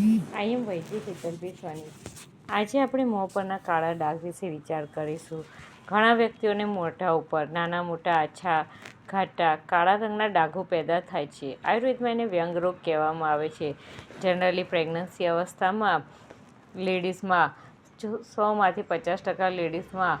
આઈ એમ વૈદ્ય સ્વાની આજે આપણે મોં પરના કાળા ડાઘ વિશે વિચાર કરીશું. ઘણા વ્યક્તિઓને મોઢા ઉપર, નાના મોટા આછા, ઘાટા, કાળા રંગના ડાઘો પેદા થાય છે. આયુર્વેદમાં એને વ્યંગ રોગ કહેવામાં આવે છે. જનરલી પ્રેગ્નન્સી અવસ્થામાં લેડીઝમાં સોમાંથી પચાસ ટકા લેડીઝમાં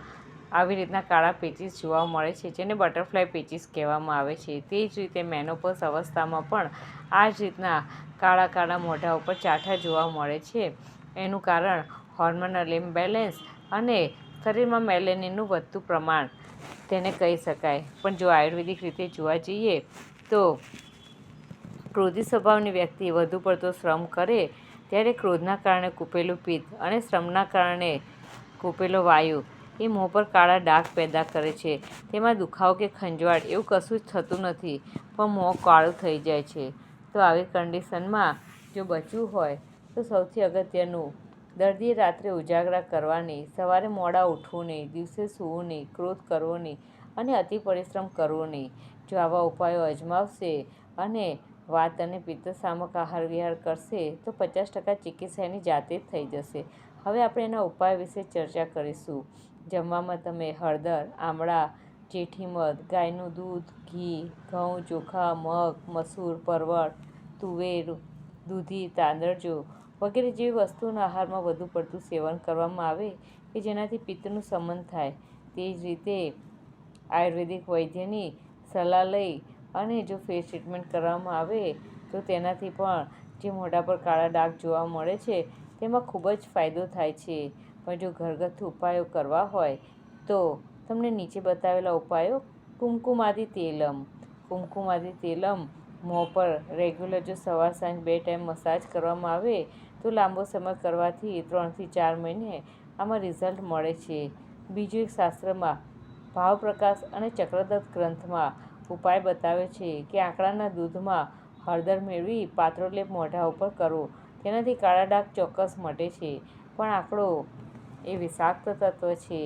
આવી રીતના કાળા પેચીસ જોવા મળે છે, જેને બટરફ્લાય પેચીસ કહેવામાં આવે છે. તે જ રીતે મેનોપોસ અવસ્થામાં પણ આ જ રીતના કાળા કાળા મોઢા ઉપર ચાઠા જોવા મળે છે. એનું કારણ હોર્મોનલ ઇમ્બેલેન્સ અને શરીરમાં મેલેનિનનું વધતું પ્રમાણ. તેને કહી શકાય. પણ જો આયુર્વેદિક રીતે જોવા જઈએ તો ક્રોધી સ્વભાવની વ્યક્તિ વધુ પડતો શ્રમ કરે, ત્યારે ક્રોધના કારણે કૂપેલું પિત્ત અને શ્રમના કારણે કૂપેલો વાયુ એ મોં પર કાળા ડાઘ પેદા કરે છે. તેમાં દુખાવો કે ખંજવાળ એવું કશું જ થતું નથી, પણ મોં કાળું થઈ જાય છે. તો આવી કન્ડિશનમાં જો બચવું હોય, તો સૌથી અગત્યનું દર્દીએ રાત્રે ઉજાગરા કરવાની, સવારે મોડા ઉઠવું નહીં, દિવસે સૂવું નહીં, ક્રોધ કરવો નહીં અને અતિ પરિશ્રમ કરવો નહીં. જો આવા ઉપાયો અજમાવશે અને વાત અને પિત્ત સામક આહાર વિહાર કરશે, તો પચાસ ટકા ચિકિત્સા એની જાતે જ થઈ જશે. હવે આપણે એના ઉપાય વિશે ચર્ચા કરીશું. જમવામાં તમે હળદર, આમળા જેઠી મધ ગાયનું દૂધ, ઘી, ઘઉં, ચોખા, મગ, મસૂર, પરવળ, તુવેર, દૂધી તાંદળજો વગેરે જેવી વસ્તુઓના આહારમાં વધુ પડતું સેવન કરવામાં આવે કે જેનાથી પિત્તનું શમન થાય. તે જ રીતે આયુર્વેદિક વૈદ્યની સલાહ લઈ અને જો ફેસ ટ્રીટમેન્ટ કરવામાં આવે તો તેનાથી પણ જે મોઢા પર કાળા ડાઘ જોવા મળે છે, તેમાં ખૂબ જ ફાયદો થાય છે. પણ જો ઘરગથ્થુ ઉપાયો કરવા હોય તો તમને નીચે બતાવેલા ઉપાયો કુમકુમાદી તેલમ. કુમકુમાદી તેલમ મોં પર રેગ્યુલર જો સવાર સાંજ બે ટાઈમ મસાજ કરવામાં આવે તો લાંબો સમય કરવાથી ત્રણથી ચાર મહિને આમાં રિઝલ્ટ મળે છે. બીજું એક શાસ્ત્રમાં ભાવપ્રકાશ અને ચક્રદત્ત ગ્રંથમાં ઉપાય બતાવે છે કે આંકડાના દૂધમાં હળદર મેળવી પાત્રો લેપ મોઢા ઉપર કરવો તેનાથી કાળા ડાઘ ચોક્કસ મટે છે. પણ આંકડો એ વિષાક્ત તત્વ છે.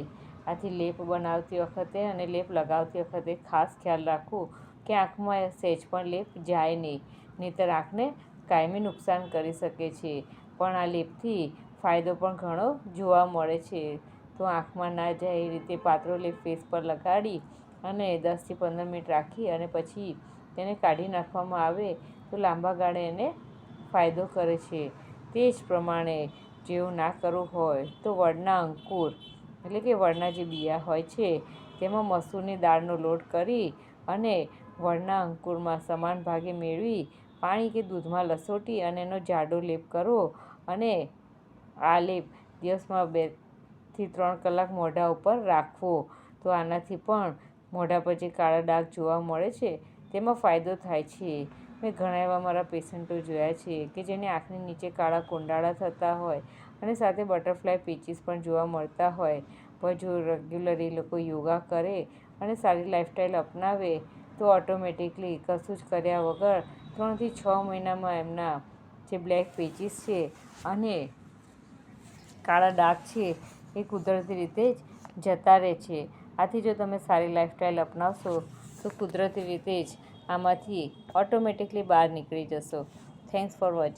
આથી લેપ બનાવતી વખતે અને લેપ લગાવતી વખતે ખાસ ખ્યાલ રાખવું કે આંખમાં સહેજ પણ લેપ જાય નહીં, નહીંતર આંખને કાયમી નુકસાન કરી શકે છે. પણ આ લેપથી ફાયદો પણ ઘણો જોવા મળે છે. તો આંખમાં ના જાય એ રીતે પાત્રો લેપ ફેસ પર લગાડી અને દસથી પંદર મિનિટ રાખી અને પછી તેને કાઢી નાખવામાં આવે તો લાંબા ગાળે એને ફાયદો કરે છે. તે જ પ્રમાણે જેવું ના કરવું હોય તો વડના અંકુર, એટલે કે વડના જે બિયા હોય છે, તેમાં મસૂરની દાળનો લોટ કરી અને વડના અંકુરમાં સમાન ભાગે મેળવી, પાણી કે દૂધમાં લસોટી અને એનો જાડો લેપ કરો અને આ લેપ દિવસમાં બેથી ત્રણ કલાક મોઢા ઉપર રાખવો. તો આનાથી પણ મોઢા પર જે કાળા ડાઘ જોવા મળે છે, તેમાં ફાયદો થાય છે. મેં ઘણા એવા મારા પેશન્ટો જોયા છે કે જેને આંખની નીચે કાળા કુંડાળા થતા હોય અને સાથે બટરફ્લાય પેચીસ પણ જોવા મળતા હોય. પણ જો રેગ્યુલર એ લોકો યોગા કરે અને સારી લાઈફસ્ટાઈલ અપનાવે, તો ઓટોમેટિકલી કશું જ કર્યા વગર ત્રણથી છ મહિનામાં એમના જે બ્લેક પેચીસ છે અને કાળા ડાઘ છે એ કુદરતી રીતે જ જતા રહે છે. આથી જો તમે સારી લાઈફસ્ટાઈલ અપનાવશો, તો કુદરતી રીતે જ આમાંથી ઓટોમેટિકલી બહાર નીકળી જશો. Thanks for watching